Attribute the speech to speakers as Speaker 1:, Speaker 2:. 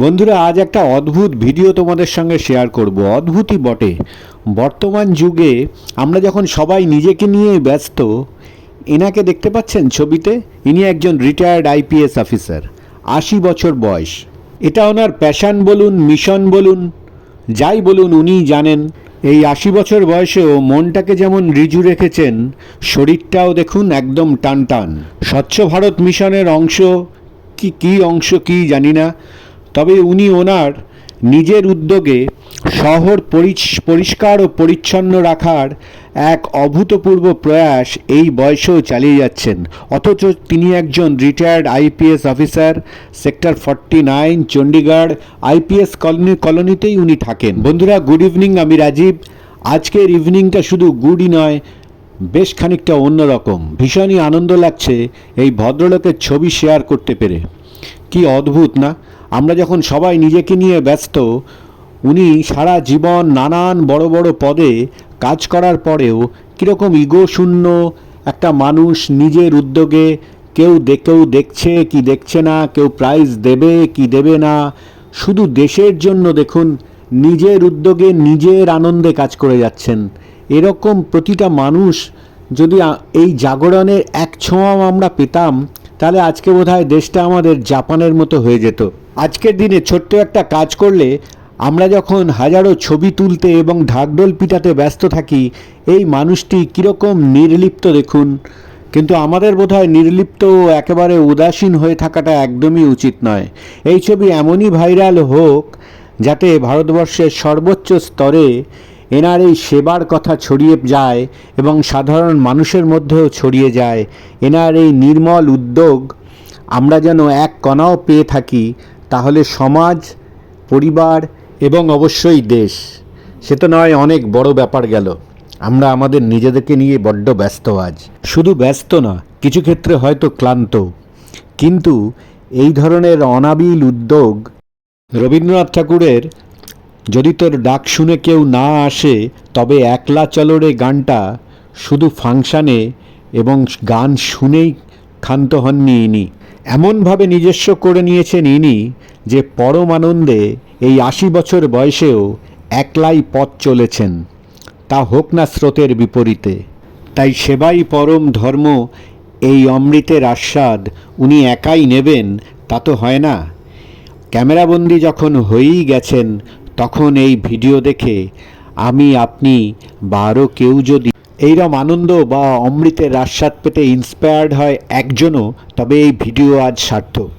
Speaker 1: বন্ধুরা, আজ একটা অদ্ভুত ভিডিও তোমাদের সঙ্গে শেয়ার করব। অদ্ভুতই বটে। বর্তমান যুগে আমরা যখন সবাই নিজেকে নিয়ে ব্যস্ত, এনাকে দেখতে পাচ্ছেন ছবিতে? ইনি একজন রিটায়ার্ড আইপিএস অফিসার আশি বছর বয়স। এটা ওনার প্যাশান বলুন মিশন বলুন, যাই বলুন উনিই জানেন। এই আশি বছর বয়সেও মনটাকে যেমন রিজু রেখেছেন, শরীরটাও দেখুন একদম টান টান স্বচ্ছ ভারত মিশনের অংশ, কি, কী অংশ কি জানি না। তবে উনি ওনার নিজের উদ্যোগে শহর পরিষ্কার ও পরিচ্ছন্ন রাখার এক অভূতপূর্ব প্রয়াস এই বয়সেও চালিয়ে যাচ্ছেন। অথচ তিনি একজন retired IPS officer sector forty nine Chandigarh IPS colony কলোনিতেই উনি থাকেন। বন্ধুরা গুড ইভিনিং আমি রাজীব। আজকের ইভিনিংটা শুধু গুডই নয়, বেশ খানিকটা অন্যরকম ভীষণই আনন্দ লাগছে এই ভদ্রলোকের ছবি শেয়ার করতে পেরে। কি অদ্ভুত, না? আমরা যখন সবাই নিজেকে নিয়ে ব্যস্ত, উনি সারা জীবন নানান বড় বড় পদে কাজ করার পরেও কীরকম ইগো শূন্য একটা মানুষ নিজের উদ্যোগে কেউ কেউ দেখছে কি দেখছে না, কেউ প্রাইজ দেবে কি দেবে না, শুধু দেশের জন্য দেখুন, নিজের উদ্যোগে নিজের আনন্দে কাজ করে যাচ্ছেন। এরকম প্রতিটা মানুষ যদি এই জাগরণের এক ছোঁয়াও আমরা পেতাম, তাহলে আজকে বোধহয় দেশটা আমাদের জাপানের মতো হয়ে যেত। আজকের দিনে ছোট্ট একটা কাজ করলে আমরা যখন হাজারো ছবি তুলতে এবং ঢাকঢোল পিটাতে ব্যস্ত থাকি, এই মানুষটি কীরকম নির্লিপ্ত দেখুন। কিন্তু আমাদের বোধহয় নির্লিপ্ত ও একেবারে উদাসীন হয়ে থাকাটা একদমই উচিত নয়। এই ছবি এমনই ভাইরাল হোক যাতে ভারতবর্ষের সর্বোচ্চ স্তরে এনার এই সেবার কথা ছড়িয়ে যায় এবং সাধারণ মানুষের মধ্যেও ছড়িয়ে যায়। এনার এই নির্মল উদ্যোগ আমরা যেন এক কণাও পেয়ে থাকি। তাহলে সমাজ, পরিবার এবং অবশ্যই দেশ, সে তো নয়, অনেক বড় ব্যাপার গেল। আমরা আমাদের নিজেদেরকে নিয়ে বড্ড ব্যস্ত আজ। শুধু ব্যস্ত না, কিছু ক্ষেত্রে হয়তো ক্লান্ত। কিন্তু এই ধরনের অনাবিল উদ্যোগ রবীন্দ্রনাথ ঠাকুরের যদি তোর ডাক শুনে কেউ না আসে, তবে একলা চলরে গানটা শুধু ফাংশানে এবং গান শুনেই ক্ষান্ত হননি ইনি। এমনভাবে নিজস্ব করে নিয়েছেন ইনি যে পরম আনন্দে এই আশি বছর বয়সেও একলাই পথ চলেছেন। তা হোক না স্রোতের বিপরীতে। তাই সেবাই পরম ধর্ম, এই অমৃতের আস্বাদ উনি একাই নেবেন, তা তো হয় না। ক্যামেরাবন্দি যখন হয়েই গেছেন, তখন এই ভিডিও দেখে আমি, আপনি বা আরও কেউ যদি এইরকম আনন্দ বা অমৃতের আস্বাদ পেতে ইন্সপায়ার্ড হয় একজনও তবে এই ভিডিও আজ সার্থক।